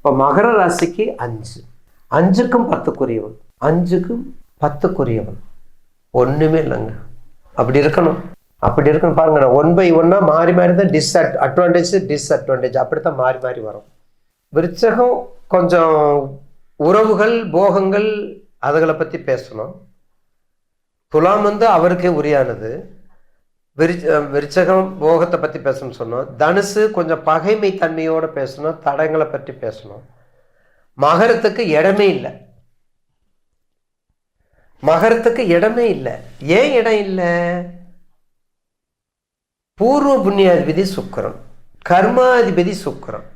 இப்போ மகர ராசிக்கு அஞ்சு. அஞ்சுக்கும் பத்துக்குரியவன். அஞ்சுக்கும் பத்துக்குரியவன். ஒன்றுமே இல்லைங்க. அப்படி இருக்கணும். அப்படி இருக்கணும். பாருங்க ஒன் பை ஒன்னா மாறி மாறி தான் டிஸ் அட்வான்டேஜ் டிஸ்அட்வான்டேஜ் அப்படி தான் மாறி மாறி வரும். விருச்சகம் கொஞ்சம் உறவுகள் போகங்கள் அதுகளை பற்றி பேசணும். துலாம் வந்து அவருக்கே உரியானது. விரிச்ச விருச்சகம் போகத்தை பற்றி பேசணும்னு சொன்னோம். தனுசு கொஞ்சம் பகைமை தன்மையோடு பேசணும் தடங்களை பற்றி பேசணும். மகரத்துக்கு இடமே இல்லை. மகரத்துக்கு இடமே இல்லை. ஏன் இடம் இல்லை? பூர்வ புண்ணியாதிபதி சுக்கரன் கர்மாதிபதி சுக்கரன்.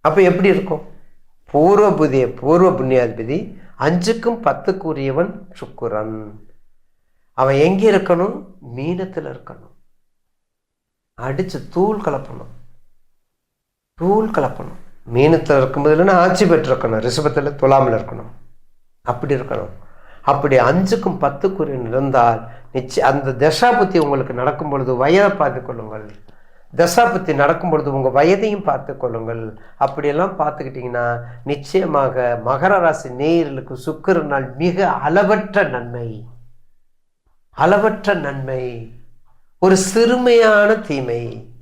அப்போ எப்படி இருக்கும்? பூர்வ புதிய பூர்வ புண்ணியாதிபதி அஞ்சுக்கும் பத்துக்குரியவன் சுக்குரன். அவன் எங்கே இருக்கணும்? மீனத்தில் இருக்கணும். அடித்து தூள் கலப்பணும். தூள் கலப்பணும். மீனத்தில் இருக்கும்போது இல்லைன்னா ஆட்சி பெற்றிருக்கணும் ரிஷபத்தில் துலாமில் இருக்கணும். அப்படி இருக்கணும். அப்படி அஞ்சுக்கும் பத்துக்குரிய இருந்தால் நிச்சயம் அந்த தசாபுத்தி உங்களுக்கு நடக்கும் பொழுது வயதை பார்த்து கொள்ளுங்கள். தசாபுத்தி நடக்கும் பொழுது உங்கள் வயதையும் பார்த்து கொள்ளுங்கள். அப்படியெல்லாம் பார்த்துக்கிட்டிங்கன்னா நிச்சயமாக மகர ராசி நேயர்களுக்கு சுக்கிரனால் மிக அளவற்ற நன்மை. அளவற்ற நன்மை. ஒரு சிறுமையான தீமை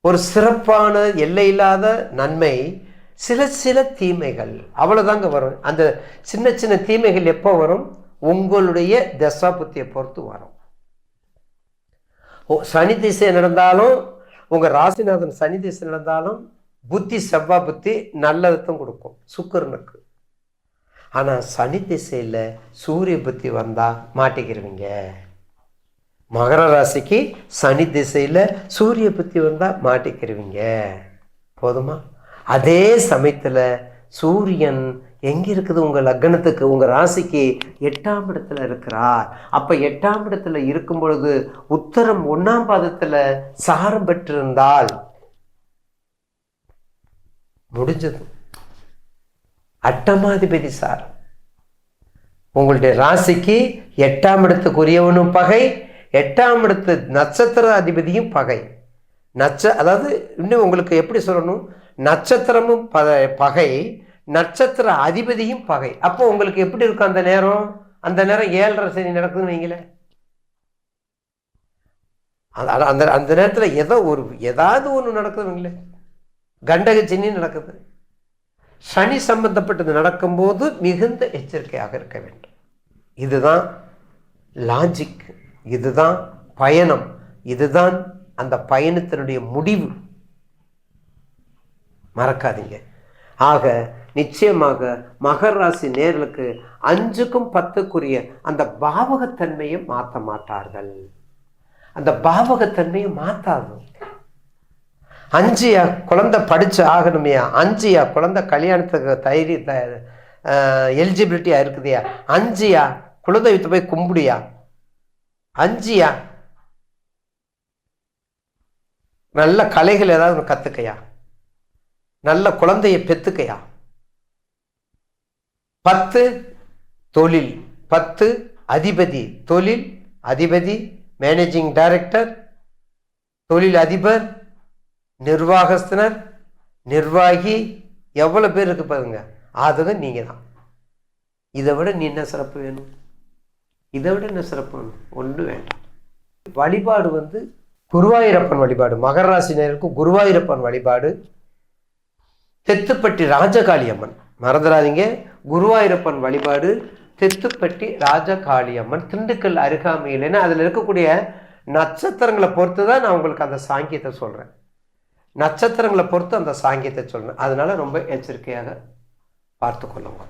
ஒரு சிறப்பான எல்லையில்லாத நன்மை சில சில தீமைகள். அவ்வளோதாங்க வரும். அந்த சின்ன சின்ன தீமைகள் எப்போ வரும்? உங்களுடைய தசா புத்தியை பொறுத்து வரும். ஓ சனி திசை நடந்தாலும் உங்கள் ராசிநாதன் சனி திசை நடந்தாலும் புத்தி செவ்வாய் புத்தி நல்லதும் கொடுக்கும். சுக்கரனுக்கு. ஆனால் சனி திசையில் சூரிய புத்தி வந்தால் மாட்டிக்கிருவீங்க. மகர ராசிக்கு சனி திசையில் சூரிய புத்தி வந்தால் மாட்டிக்கிருவீங்க. போதுமா? அதே சமயத்தில் சூரியன் எங்கே இருக்குது உங்கள் லக்னத்துக்கு உங்கள் ராசிக்கு எட்டாம் இடத்துல இருக்கிறார். அப்போ எட்டாம் இடத்துல இருக்கும் பொழுது உத்தரம் ஒன்றாம் பாதத்தில் சாரம் பெற்றிருந்தால் முடிஞ்சது. அட்டமாதிபதி சார் உங்களுடைய ராசிக்கு எட்டாம் இடத்துக்குரியவனும் பகை எட்டாம் இடத்து நட்சத்திர அதிபதியும் பகை. நட்ச அதாவது இன்னும் உங்களுக்கு எப்படி சொல்லணும்? நட்சத்திரமும் ப பகை நட்சத்திர அதிபதியும் பகை. அப்போ உங்களுக்கு எப்படி இருக்கும் அந்த நேரம்? அந்த நேரம் ஏழரை சனி நடக்குதுன்னு வைங்களேன். அந்த அந்த அந்த நேரத்தில் ஏதோ ஒரு ஏதாவது ஒன்று நடக்குதுங்களே கண்டக சனி நடக்குது. சனி சம்பந்தப்பட்டது நடக்கும்போது மிகுந்த எச்சரிக்கையாக இருக்க வேண்டும். இதுதான் லாஜிக் இதுதான் பயணம். இதுதான் அந்த பயணத்தினுடைய முடிவு. மறக்காதீங்க. ஆக நிச்சயமாக மகர ராசி நேர்களுக்கு அஞ்சுக்கும் பத்துக்குரிய அந்த பாவகத்தன்மையை மாற்ற மாட்டார்கள். அந்த பாவகத்தன்மையை மாற்றாது அஞ்சியா குழந்தை படிச்சு ஆகணுமையா அஞ்சியா குழந்தை கல்யாணத்துக்கு தைரி த இருக்குதுயா அஞ்சியா குலதெய்வத்தை போய் கும்பிடியா? அஞ்சியா? நல்ல கலைகள் ஏதாவது கத்துக்கையா? நல்ல குழந்தைய பெத்துக்கையா? பத்து தொழில் பத்து அதிபதி. தொழில் அதிபதி மேனேஜிங் டைரக்டர் தொழில் அதிபர் நிர்வாகஸ்தனர் நிர்வாகி. எவ்வளோ பேர் இருக்கு பாருங்க. அதுவும் நீங்கள் தான் இதை விட நீ என்ன சிறப்பு வேணும்? இதை விட என்ன சிறப்பு? ஒன்று வேண்டாம். வழிபாடு வந்து குருவாயூரப்பன் வழிபாடு. மகர ராசினருக்கு குருவாயூரப்பன் வழிபாடு. தெத்துப்பட்டி ராஜகாளி அம்மன் மறந்துடாதீங்க. குருவாயூரப்பன் வழிபாடு தெத்துப்பட்டி ராஜகாளி அம்மன் திண்டுக்கல் அருகாமையில். ஏன்னா அதில் இருக்கக்கூடிய நட்சத்திரங்களை பொறுத்து தான் நான் உங்களுக்கு அந்த சாங்கியத்தை சொல்கிறேன் நட்சத்திரங்களை பொறுத்து அந்த சாங்கியத்தை சொல்கிறேன் அதனால் ரொம்ப எச்சரிக்கையாக பார்த்து கொள்ளுங்க